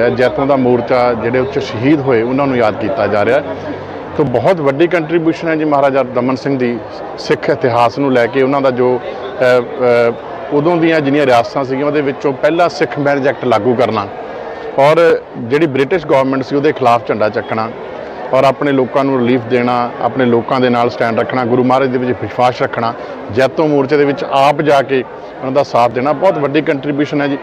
ਹੈ। ਜੈਤੋਂ ਦਾ ਮੋਰਚਾ ਜਿਹੜੇ ਉੱਚ ਸ਼ਹੀਦ ਹੋਏ, ਉਹਨਾਂ ਨੂੰ ਯਾਦ ਕੀਤਾ ਜਾ ਰਿਹਾ ਹੈ। ਤੋਂ ਬਹੁਤ ਵੱਡੀ ਕੰਟਰੀਬਿਊਸ਼ਨ ਹੈ ਜੀ ਮਹਾਰਾਜਾ ਦਮਨ ਸਿੰਘ ਦੀ ਸਿੱਖ ਇਤਿਹਾਸ ਨੂੰ ਲੈ ਕੇ। ਉਹਨਾਂ ਦਾ ਜੋ ਉਦੋਂ ਦੀਆਂ ਜਿੰਨੀਆਂ ਰਿਆਸਤਾਂ ਸੀਗੀਆਂ, ਉਹਦੇ ਵਿੱਚੋਂ ਪਹਿਲਾ ਸਿੱਖ ਮੈਰਿਜ ਐਕਟ ਲਾਗੂ ਕਰਨਾ ਔਰ ਜਿਹੜੀ ਬ੍ਰਿਟਿਸ਼ ਗਵਰਨਮੈਂਟ ਸੀ, ਉਹਦੇ ਖਿਲਾਫ ਝੰਡਾ ਚੱਕਣਾ ਔਰ ਆਪਣੇ ਲੋਕਾਂ ਨੂੰ ਰਿਲੀਫ ਦੇਣਾ, ਆਪਣੇ ਲੋਕਾਂ ਦੇ ਨਾਲ ਸਟੈਂਡ ਰੱਖਣਾ, ਗੁਰੂ ਮਹਾਰਾਜ ਦੇ ਵਿੱਚ ਵਿਸ਼ਵਾਸ ਰੱਖਣਾ, ਜੈਤੋਂ ਮੋਰਚੇ ਦੇ ਵਿੱਚ ਆਪ ਜਾ ਕੇ ਉਹਨਾਂ ਦਾ ਸਾਥ ਦੇਣਾ। ਬਹੁਤ ਵੱਡੀ ਕੰਟਰੀਬਿਊਸ਼ਨ ਹੈ ਜੀ।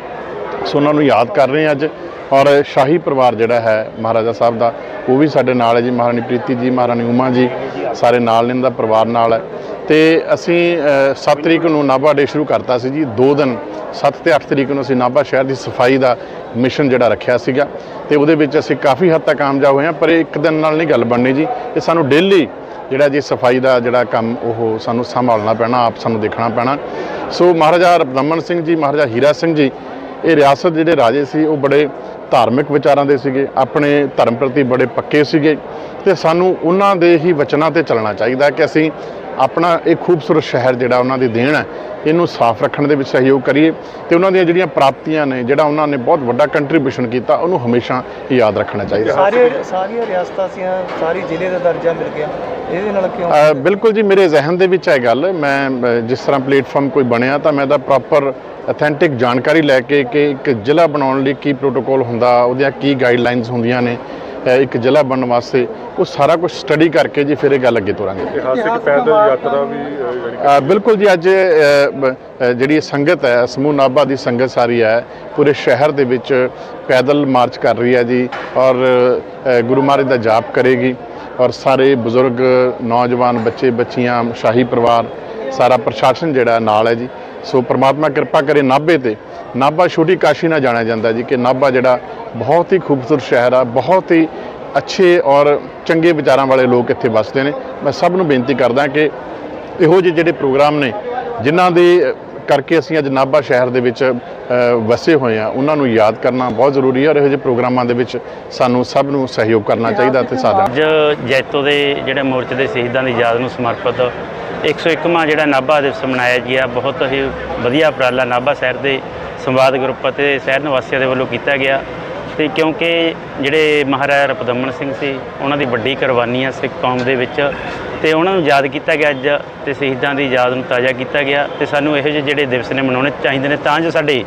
ਸੋ ਉਹਨਾਂ ਨੂੰ ਯਾਦ ਕਰ ਰਹੇ ਹਾਂ ਅੱਜ। ਔਰ ਸ਼ਾਹੀ ਪਰਿਵਾਰ ਜਿਹੜਾ ਹੈ ਮਹਾਰਾਜਾ ਸਾਹਿਬ ਦਾ, ਉਹ ਵੀ ਸਾਡੇ ਨਾਲ ਹੈ ਜੀ, ਮਹਾਰਾਣੀ ਪ੍ਰੀਤੀ ਜੀ, ਮਹਾਰਾਣੀ ਉਮਾ ਜੀ, ਸਾਰੇ ਨਾਲ ਨੇ ਇਹਨਾਂ ਦਾ ਪਰਿਵਾਰ ਨਾਲ ਹੈ। ਤੇ ਅਸੀਂ 7 ਤਰੀਕ ਨੂੰ ਨਾਭਾ ਡੇ ਸ਼ੁਰੂ ਕਰਤਾ ਸੀ ਜੀ 2 ਦਿਨ 7 ਤੇ 8 ਤਰੀਕ ਨੂੰ ਅਸੀਂ ਨਾਭਾ ਸ਼ਹਿਰ ਦੀ ਸਫ਼ਾਈ ਦਾ ਮਿਸ਼ਨ ਜਿਹੜਾ ਰੱਖਿਆ ਸੀਗਾ। ਤੇ ਉਹਦੇ ਵਿੱਚ ਅਸੀਂ ਕਾਫੀ ਹੱਦ ਤੱਕ ਕਾਮਯਾਬ ਹੋਏ ਹਾਂ, ਪਰ ਇਹ ਇੱਕ ਦਿਨ ਨਾਲ ਨਹੀਂ ਗੱਲ ਬਣਨੀ ਜੀ। ਇਹ ਸਾਨੂੰ ਡੇਲੀ ਜਿਹੜਾ ਜੀ ਸਫ਼ਾਈ ਦਾ ਜਿਹੜਾ ਕੰਮ, ਉਹ ਸਾਨੂੰ ਸੰਭਾਲਣਾ ਪੈਣਾ, ਆਪ ਸਾਨੂੰ ਦੇਖਣਾ ਪੈਣਾ। ਸੋ ਮਹਾਰਾਜਾ ਰਬਦਮਨ ਸਿੰਘ ਜੀ, ਮਹਾਰਾਜਾ ਹੀਰਾ ਸਿੰਘ ਜੀ, ਇਹ ਰਿਆਸਤ ਜਿਹੜੇ ਰਾਜੇ ਸੀ, ਉਹ ਬੜੇ ਧਾਰਮਿਕ ਵਿਚਾਰਾਂ ਦੇ ਸੀਗੇ ਆਪਣੇ ਧਰਮ ਪ੍ਰਤੀ ਬੜੇ ਪੱਕੇ ਸੀਗੇ ਤੇ ਸਾਨੂੰ ਉਹਨਾਂ ਦੇ ਹੀ ਵਚਨਾਂ ਤੇ ਚੱਲਣਾ ਚਾਹੀਦਾ ਕਿ ਅਸੀਂ ਆਪਣਾ ਇਹ ਖੂਬਸੂਰਤ ਸ਼ਹਿਰ ਜਿਹੜਾ ਉਹਨਾਂ ਦੀ ਦੇਣ ਹੈ ਇਹਨੂੰ ਸਾਫ਼ ਰੱਖਣ ਦੇ ਵਿੱਚ ਸਹਿਯੋਗ ਕਰੀਏ ਤੇ ਉਹਨਾਂ ਦੀਆਂ ਜਿਹੜੀਆਂ ਪ੍ਰਾਪਤੀਆਂ ਨੇ ਜਿਹੜਾ ਉਹਨਾਂ ਨੇ ਬਹੁਤ ਵੱਡਾ ਕੰਟਰੀਬਿਊਸ਼ਨ ਕੀਤਾ ਉਹਨੂੰ ਹਮੇਸ਼ਾ ਯਾਦ ਰੱਖਣਾ ਚਾਹੀਦਾ। ਸਾਰੇ ਸਾਰੀਆਂ ਰਿਆਸਤਾਂ ਸੀਆਂ ਸਾਰੀ ਜ਼ਿਲ੍ਹੇ ਦਾ ਦਰਜਾ ਮਿਲ ਗਿਆ। ਇਹਦੇ ਨਾਲ ਕਿਉਂ? ਬਿਲਕੁਲ ਜੀ ਮੇਰੇ ਜ਼ਿਹਨ ਦੇ ਵਿੱਚ ਹੈ ਗੱਲ ਮੈਂ ਜਿਸ ਤਰ੍ਹਾਂ ਪਲੇਟਫਾਰਮ ਕੋਈ ਬਣਿਆ ਤਾਂ ਮੈਂ ਦਾ ਪ੍ਰੋਪਰ ਅਥੈਂਟਿਕ ਜਾਣਕਾਰੀ ਲੈ ਕੇ ਕਿ ਇੱਕ ਜ਼ਿਲ੍ਹਾ ਬਣਾਉਣ ਲਈ ਕੀ ਪ੍ਰੋਟੋਕੋਲ ਹੁੰਦਾ ਉਹਦੀਆਂ ਕੀ ਗਾਈਡਲਾਈਨਸ ਹੁੰਦੀਆਂ ਨੇ ਇੱਕ ਜ਼ਿਲ੍ਹਾ ਬਣਨ ਵਾਸਤੇ ਉਹ ਸਾਰਾ ਕੁਝ ਸਟੱਡੀ ਕਰਕੇ ਜੀ ਫਿਰ ਇਹ ਗੱਲ ਅੱਗੇ ਤੋਰਾਂਗੇ। ਇਤਿਹਾਸਿਕ ਪੈਦਲ ਯਾਤਰਾ ਵੀ ਬਿਲਕੁਲ ਜੀ ਅੱਜ ਜਿਹੜੀ ਸੰਗਤ ਹੈ ਸਮੂਹ ਨਾਭਾ ਦੀ ਸੰਗਤ ਸਾਰੀ ਹੈ ਪੂਰੇ ਸ਼ਹਿਰ ਦੇ ਵਿੱਚ ਪੈਦਲ ਮਾਰਚ ਕਰ ਰਹੀ ਹੈ ਜੀ ਔਰ ਗੁਰੂ ਮਹਾਰਾਜ ਦਾ ਜਾਪ ਕਰੇਗੀ ਔਰ ਸਾਰੇ ਬਜ਼ੁਰਗ ਨੌਜਵਾਨ ਬੱਚੇ ਬੱਚੀਆਂ ਸ਼ਾਹੀ ਪਰਿਵਾਰ ਸਾਰਾ ਪ੍ਰਸ਼ਾਸਨ ਜਿਹੜਾ ਨਾਲ ਹੈ ਜੀ ਸੋ ਪ੍ਰਮਾਤਮਾ ਕਿਰਪਾ ਕਰੇ ਨਾਭੇ ਤੇ। ਨਾਭਾ ਛੋਟੀ ਕਾਸ਼ੀ ਨਾਲ ਜਾਣਿਆ ਜਾਂਦਾ ਜੀ ਕਿ ਨਾਭਾ ਜਿਹੜਾ ਬਹੁਤ ਹੀ ਖੂਬਸੂਰਤ ਸ਼ਹਿਰ ਆ ਬਹੁਤ ਹੀ ਅੱਛੇ ਔਰ ਚੰਗੇ ਵਿਚਾਰਾਂ ਵਾਲੇ ਲੋਕ ਇੱਥੇ ਵੱਸਦੇ ਨੇ। ਮੈਂ ਸਭ ਨੂੰ ਬੇਨਤੀ ਕਰਦਾ ਕਿ ਇਹੋ ਜਿਹੇ ਜਿਹੜੇ ਪ੍ਰੋਗਰਾਮ ਨੇ ਜਿਨ੍ਹਾਂ ਦੇ ਕਰਕੇ ਅਸੀਂ ਅੱਜ ਨਾਭਾ ਸ਼ਹਿਰ ਦੇ ਵਿੱਚ ਵਸੇ ਹੋਏ ਆ ਉਹਨਾਂ ਨੂੰ ਯਾਦ ਕਰਨਾ ਬਹੁਤ ਜ਼ਰੂਰੀ ਹੈ ਔਰ ਇਹੋ ਜਿਹੇ ਪ੍ਰੋਗਰਾਮਾਂ ਦੇ ਵਿੱਚ ਸਾਨੂੰ ਸਭ ਨੂੰ ਸਹਿਯੋਗ ਕਰਨਾ ਚਾਹੀਦਾ ਤੇ ਸਾਡਾ ਅੱਜ ਜੈਤੋ ਦੇ ਜਿਹੜੇ ਮੋਰਚੇ ਦੇ ਸ਼ਹੀਦਾਂ ਦੀ ਯਾਦ ਨੂੰ ਸਮਰਪਿਤ 101ਵਾਂ ਜਿਹੜਾ ਨਾਭਾ ਦਿਵਸ ਮਨਾਇਆ ਗਿਆ, ਬਹੁਤ ਹੀ ਵਧੀਆ ਉਪਰਾਲਾ ਨਾਭਾ ਸ਼ਹਿਰ ਦੇ ਸੰਵਾਦ ਗਰੁੱਪ ਅਤੇ ਸ਼ਹਿਰ ਨਿਵਾਸੀਆਂ ਦੇ ਵੱਲੋਂ ਕੀਤਾ ਗਿਆ। ਤੇ ਕਿਉਂਕਿ ਜਿਹੜੇ ਮਹਾਰਾਜਾ ਰਪਦਮਨ ਸਿੰਘ ਸੀ, ਉਹਨਾਂ ਦੀ ਵੱਡੀ ਕੁਰਬਾਨੀ ਆ ਸਿੱਖ ਕੌਮ ਦੇ ਵਿੱਚ ਤੇ ਉਹਨਾਂ ਨੂੰ ਯਾਦ ਕੀਤਾ ਗਿਆ ਅੱਜ ਤੇ ਸ਼ਹੀਦਾਂ ਦੀ ਯਾਦ ਨੂੰ ਤਾਜ਼ਾ ਕੀਤਾ ਗਿਆ। ਤੇ ਸਾਨੂੰ ਇਹੋ ਜਿਹੇ ਜਿਹੜੇ ਦਿਵਸ ਨੇ ਮਨਾਉਣੇ ਚਾਹੀਦੇ ਨੇ, ਤਾਂ ਜੋ ਸਾਡੇ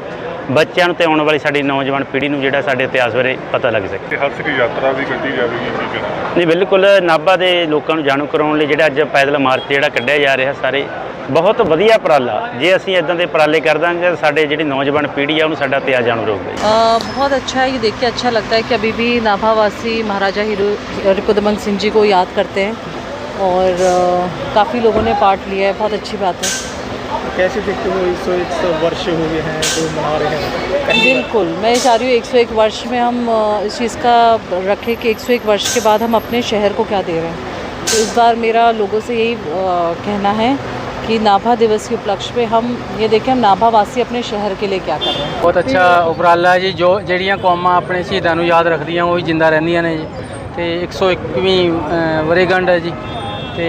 ਬੱਚਿਆਂ ਨੂੰ ਤੇ ਆਉਣ ਵਾਲੀ ਸਾਡੀ ਨੌਜਵਾਨ ਪੀੜ੍ਹੀ ਨੂੰ ਜਿਹੜਾ ਸਾਡੇ ਇਤਿਹਾਸ ਬਾਰੇ ਪਤਾ ਲੱਗ ਸਕੇ ਇਤਿਹਾਸਿਕ ਯਾਤਰਾ ਵੀ ਕੱਢੀ ਜਾਵੇਗੀ ਠੀਕ ਹੈ ਨਹੀਂ ਬਿਲਕੁਲ ਨਾਭਾ ਦੇ ਲੋਕਾਂ ਨੂੰ ਜਾਣੂ ਕਰਾਉਣ ਲਈ ਜਿਹੜਾ ਅੱਜ ਪੈਦਲ ਮਾਰਚ ਜਿਹੜਾ ਕੱਢਿਆ ਜਾ ਰਿਹਾ ਸਾਰੇ ਬਹੁਤ ਵਧੀਆ ਉਪਰਾਲਾ ਜੇ ਅਸੀਂ ਇਦਾਂ ਦੇ ਉਪਰਾਲੇ ਕਰ ਦਾਂਗੇ ਤਾਂ ਸਾਡੇ ਜਿਹੜੀ ਨੌਜਵਾਨ ਪੀੜ੍ਹੀ ਆ ਉਹਨੂੰ ਸਾਡਾ ਇਤਿਹਾਸ ਜਾਣੂ ਰਹੂਗਾ ਜੀ। अ, बहुत अच्छा है ये देख के अच्छा लगता है कि अभी भी नाभावासी महाराजा हीरो रिपुदमन सिंह जी को याद करते हैं और काफ़ी लोगों ने पार्ट लिया है बहुत अच्छी बात है कैसे देखते हो इस सौ एक सौ वर्ष हो गए हैं जो मना रहे हैं बिल्कुल मैं ये चाह रही हूँ 101 वर्ष में हम अ, इस चीज़ का रखें कि 101 वर्ष के बाद हम अपने शहर को क्या दे रहे हैं तो इस बार मेरा लोगों से यही अ, कहना है कि नाभा दिवस के उपलक्ष्य पे हम ये देखें हम नाभावासी अपने शहर के लिए क्या कर रहे हैं ਬਹੁਤ ਅੱਛਾ ਉਪਰਾਲਾ ਹੈ ਜੀ ਜੋ ਜਿਹੜੀਆਂ ਕੌਮਾਂ ਆਪਣੇ ਸ਼ਹੀਦਾਂ ਨੂੰ ਯਾਦ ਰੱਖਦੀਆਂ ਉਹ ਹੀ ਜਿੰਦਾ ਰਹਿੰਦੀਆਂ ਨੇ ਜੀ ਤੇ 101ਵੀਂ ਅ, ਵਰ੍ਹੇਗੰਢ ਹੈ ਜੀ ਤੇ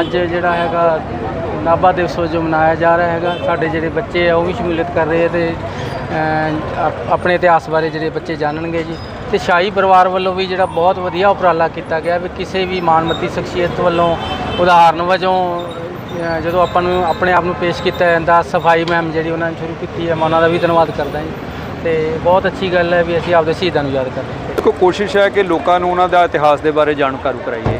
ਅੱਜ ਜਿਹੜਾ ਹੈਗਾ ਨਾਭਾ ਦਿਵਸ ਵਜੋਂ ਮਨਾਇਆ ਜਾ ਰਿਹਾ ਹੈਗਾ। ਸਾਡੇ ਜਿਹੜੇ ਬੱਚੇ ਆ, ਉਹ ਵੀ ਸ਼ਮੂਲੀਅਤ ਕਰ ਰਹੇ ਆ ਤੇ ਆਪਣੇ ਇਤਿਹਾਸ ਬਾਰੇ ਜਿਹੜੇ ਬੱਚੇ ਜਾਣਨਗੇ ਜੀ। ਤੇ ਸ਼ਾਹੀ ਪਰਿਵਾਰ ਵੱਲੋਂ ਵੀ ਜਿਹੜਾ ਬਹੁਤ ਵਧੀਆ ਉਪਰਾਲਾ ਕੀਤਾ ਗਿਆ ਵੀ ਕਿਸੇ ਵੀ ਮਾਨਮੱਤੀ ਸ਼ਖਸੀਅਤ ਵੱਲੋਂ ਉਦਾਹਰਨ ਵਜੋਂ ਜਦੋਂ ਆਪਾਂ ਨੂੰ ਆਪਣੇ ਆਪ ਨੂੰ ਪੇਸ਼ ਕੀਤਾ ਜਾਂਦਾ, ਸਫ਼ਾਈ ਮੁਹਿੰਮ ਜਿਹੜੀ ਉਹਨਾਂ ਨੇ ਸ਼ੁਰੂ ਕੀਤੀ ਹੈ, ਮੈਂ ਉਹਨਾਂ ਦਾ ਵੀ ਧੰਨਵਾਦ ਕਰਦਾ ਜੀ। ਤੇ ਬਹੁਤ ਅੱਛੀ ਗੱਲ ਹੈ ਵੀ ਅਸੀਂ ਆਪਦੇ ਸ਼ਹੀਦਾਂ ਨੂੰ ਯਾਦ ਕਰ ਰਹੇ ਹਾਂ। ਦੇਖੋ, ਕੋਸ਼ਿਸ਼ ਹੈ ਕਿ ਲੋਕਾਂ ਨੂੰ ਉਹਨਾਂ ਦਾ ਇਤਿਹਾਸ ਦੇ ਬਾਰੇ ਜਾਣਕਾਰੂ ਕਰਾਈਏ।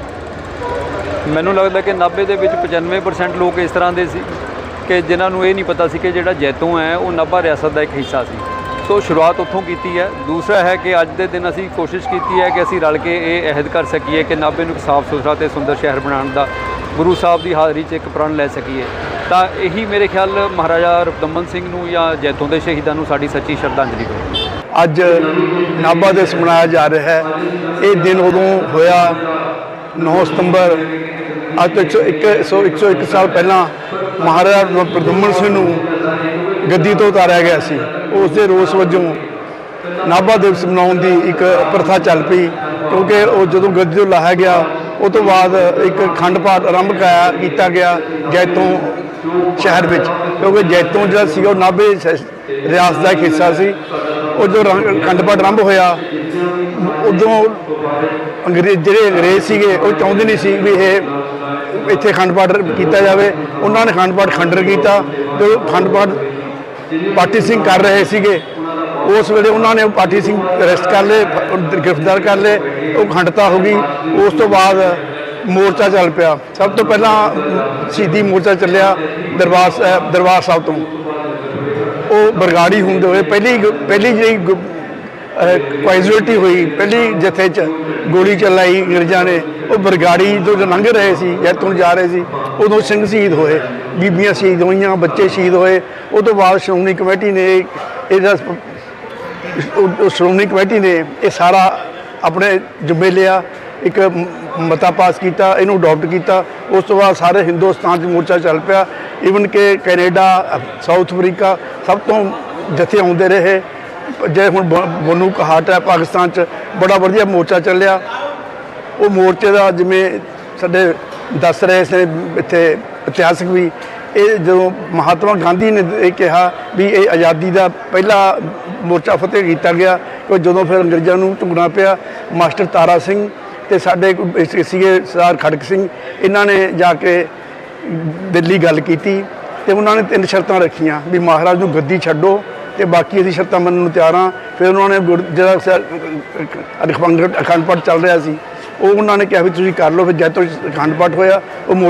ਮੈਨੂੰ ਲੱਗਦਾ ਕਿ 90 ਦੇ ਵਿੱਚ 95% ਲੋਕ ਇਸ ਤਰ੍ਹਾਂ ਦੇ ਸੀ ਕਿ ਜਿਨ੍ਹਾਂ ਨੂੰ ਇਹ ਨਹੀਂ ਪਤਾ ਸੀ ਕਿ ਜਿਹੜਾ ਜੈਤੋਂ ਹੈ, ਉਹ ਨਾਭਾ ਰਿਆਸਤ ਦਾ ਇੱਕ ਹਿੱਸਾ ਸੀ। ਸੋ ਸ਼ੁਰੂਆਤ ਉੱਥੋਂ ਕੀਤੀ ਹੈ। ਦੂਸਰਾ ਹੈ ਕਿ ਅੱਜ ਦੇ ਦਿਨ ਅਸੀਂ ਕੋਸ਼ਿਸ਼ ਕੀਤੀ ਹੈ ਕਿ ਅਸੀਂ ਰਲ ਕੇ ਇਹ ਅਹਿਦ ਕਰ ਸਕੀਏ ਕਿ ਨਾਭੇ ਨੂੰ ਇੱਕ ਸਾਫ਼ ਸੁਥਰਾ ਤੇ ਸੁੰਦਰ ਸ਼ਹਿਰ ਬਣਾਉਣ ਦਾ, ਗੁਰੂ ਸਾਹਿਬ ਦੀ ਹਾਜ਼ਰੀ 'ਚ ਇੱਕ ਪ੍ਰਣ ਲੈ ਸਕੀਏ। ਤਾਂ ਇਹੀ ਮੇਰੇ ਖਿਆਲ ਮਹਾਰਾਜਾ ਰਬਦਮਨ ਸਿੰਘ ਨੂੰ ਜਾਂ ਜੈਤੋਂ ਦੇ ਸ਼ਹੀਦਾਂ ਨੂੰ ਸਾਡੀ ਸੱਚੀ ਸ਼ਰਧਾਂਜਲੀ ਹੋਵੇਗੀ ਅੱਜ ਨਾਭਾ ਦਿਵਸ ਮਨਾਇਆ ਜਾ ਰਿਹਾ ਹੈ। ਇਹ ਦਿਨ ਉਦੋਂ ਹੋਇਆ 9 ਸਤੰਬਰ, ਅੱਜ ਤੋਂ 101 ਸੌ 101 ਸਾਲ ਪਹਿਲਾਂ ਮਹਾਰਾਜਾ ਪ੍ਰਦੁਮਨ ਸਿੰਘ ਨੂੰ ਗੱਦੀ ਤੋਂ ਉਤਾਰਿਆ ਗਿਆ ਸੀ। ਉਸ ਦੇ ਰੋਸ ਵਜੋਂ ਨਾਭਾ ਦਿਵਸ ਮਨਾਉਣ ਦੀ ਇੱਕ ਪ੍ਰਥਾ ਚੱਲ ਪਈ, ਕਿਉਂਕਿ ਉਹ ਜਦੋਂ ਗੱਦੀ ਤੋਂ ਲਾਹਿਆ ਗਿਆ ਉਹ ਤੋਂ ਬਾਅਦ ਇੱਕ ਖੰਡ ਪਾਠ ਆਰੰਭ ਕੀਤਾ ਗਿਆ ਜੈਤੋਂ ਸ਼ਹਿਰ ਵਿੱਚ। ਕਿਉਂਕਿ ਜੈਤੋਂ ਜਿਹੜਾ ਸੀਗਾ, ਉਹ ਨਾਭੇ ਰਿਆਸਤ ਦਾ ਇੱਕ ਹਿੱਸਾ ਸੀ। ਉਹ ਜੋ ਰੰਗ- ਅਖੰਡ ਪਾਠ ਆਰੰਭ ਹੋਇਆ, ਉਦੋਂ ਅੰਗਰੇਜ਼ ਜਿਹੜੇ ਅੰਗਰੇਜ਼ ਸੀਗੇ, ਉਹ ਚਾਹੁੰਦੇ ਨਹੀਂ ਸੀ ਵੀ ਇਹ ਇੱਥੇ ਖੰਡ ਪਾਠ ਕੀਤਾ ਜਾਵੇ। ਉਹਨਾਂ ਨੇ ਖੰਡ ਪਾਠ ਖੰਡਰ ਕੀਤਾ ਤੇ ਖੰਡ ਪਾਠ ਪਾਠੀ ਸਿੰਘ ਕਰ ਰਹੇ ਸੀਗੇ। ਉਸ ਵੇਲੇ ਉਹਨਾਂ ਨੇ ਪਾਠੀ ਸਿੰਘ ਅਰੈਸਟ ਕਰ ਲਏ ਗ੍ਰਿਫਤਾਰ ਕਰ ਲਏ, ਉਹ ਖੰਡਤਾ ਹੋ ਗਈ। ਉਸ ਤੋਂ ਬਾਅਦ ਮੋਰਚਾ ਚੱਲ ਪਿਆ। ਸਭ ਤੋਂ ਪਹਿਲਾਂ ਸ਼ਹੀਦੀ ਮੋਰਚਾ ਚੱਲਿਆ ਦਰਬਾਰ ਸਾਹਿਬ ਦਰਬਾਰ ਸਾਹਿਬ ਤੋਂ। ਉਹ ਬਰਗਾੜੀ ਹੁੰਦੇ ਹੋਏ ਪਹਿਲੀ ਗ- ਪਹਿਲੀ ਜਿਹੜੀ ਕੁਆਇਜ਼ੁਅਲਟੀ ਹੋਈ। ਪਹਿਲੀ ਜਥੇ 'ਚ ਗੋਲੀ ਚਲਾਈ ਅੰਗਰੇਜ਼ਾਂ ਨੇ। ਉਹ ਬਰਗਾੜੀ ਤੋਂ ਲੰਘ ਰਹੇ ਸੀ, ਜੈਤੂਨ ਜਾ ਰਹੇ ਸੀ, ਉਦੋਂ ਸਿੰਘ ਸ਼ਹੀਦ ਹੋਏ। ਬੀਬੀਆਂ ਸ਼ਹੀਦ ਹੋਈਆਂ, ਬੱਚੇ ਸ਼ਹੀਦ ਹੋਏ। ਉਹ ਤੋਂ ਬਾਅਦ ਸ਼੍ਰੋਮਣੀ ਕਮੇਟੀ ਨੇ ਇਹਦਾ ਸ਼੍ਰੋਮਣੀ ਕਮੇਟੀ ਨੇ ਇਹ ਸਾਰਾ ਆਪਣੇ ਜੁੰਮੇ ਲਿਆ, ਇੱਕ ਮਤਾ ਪਾਸ ਕੀਤਾ, ਇਹਨੂੰ ਅਡਾਪਟ ਕੀਤਾ। ਉਸ ਤੋਂ ਬਾਅਦ ਸਾਰੇ ਹਿੰਦੁਸਤਾਨ 'ਚ ਮੋਰਚਾ ਚੱਲ ਪਿਆ। ਈਵਨ ਕਿ ਕੈਨੇਡਾ ਸਾਊਥ ਅਫਰੀਕਾ ਸਭ ਤੋਂ ਜਥੇ ਆਉਂਦੇ ਰਹੇ। ਜੇ ਹੁਣ ਬ- ਬਨੂ ਕਹਾਟ ਹੈ ਪਾਕਿਸਤਾਨ 'ਚ, ਬੜਾ ਵਧੀਆ ਮੋਰਚਾ ਚੱਲਿਆ। ਉਹ ਮੋਰਚੇ ਦਾ ਜਿਵੇਂ ਸਾਡੇ ਦੱਸ ਰਹੇ ਸੀ, ਇੱਥੇ ਇਤਿਹਾਸਕ ਵੀ, ਇਹ ਜਦੋਂ ਮਹਾਤਮਾ ਗਾਂਧੀ ਨੇ ਇਹ ਕਿਹਾ ਵੀ ਇਹ ਆਜ਼ਾਦੀ ਦਾ ਪਹਿਲਾ ਮੋਰਚਾ ਫਤਿਹ ਕੀਤਾ ਗਿਆ ਕਿ ਜਦੋਂ ਫਿਰ ਅੰਗਰੇਜ਼ਾਂ ਨੂੰ ਝੁਕਣਾ ਪਿਆ, ਮਾਸਟਰ ਤਾਰਾ ਸਿੰਘ ਤੇ ਸਾਡੇ ਸੀਗੇ ਸਰਦਾਰ ਖੜਕ ਸਿੰਘ, ਇਹਨਾਂ ਨੇ ਜਾ ਕੇ ਦਿੱਲੀ ਗੱਲ ਕੀਤੀ ਤੇ ਉਹਨਾਂ ਨੇ ਤਿੰਨ ਸ਼ਰਤਾਂ ਰੱਖੀਆਂ, ਵੀ ਮਹਾਰਾਜ ਨੂੰ ਗੱਦੀ ਛੱਡੋ ਤੇ ਬਾਕੀ ਅਸੀਂ ਸ਼ਰਤਾਂ ਮੰਨਣ ਨੂੰ ਤਿਆਰ ਹਾਂ। ਫਿਰ ਉਹਨਾਂ ਨੇ ਗੁਰ- ਜਿਹੜਾ ਅਖੰਡ ਅਖੰਡ ਪਾਠ ਚੱਲ ਰਿਹਾ ਸੀ, ਉਹ ਉਹਨਾਂ ਨੇ ਕਿਹਾ ਵੀ ਤੁਸੀਂ ਕਰ ਲਓ, ਫਿਰ ਜਦ ਤੋਂ ਅਖੰਡ ਪਾਠ ਹੋਇਆ, ਉਹ ਮੋ-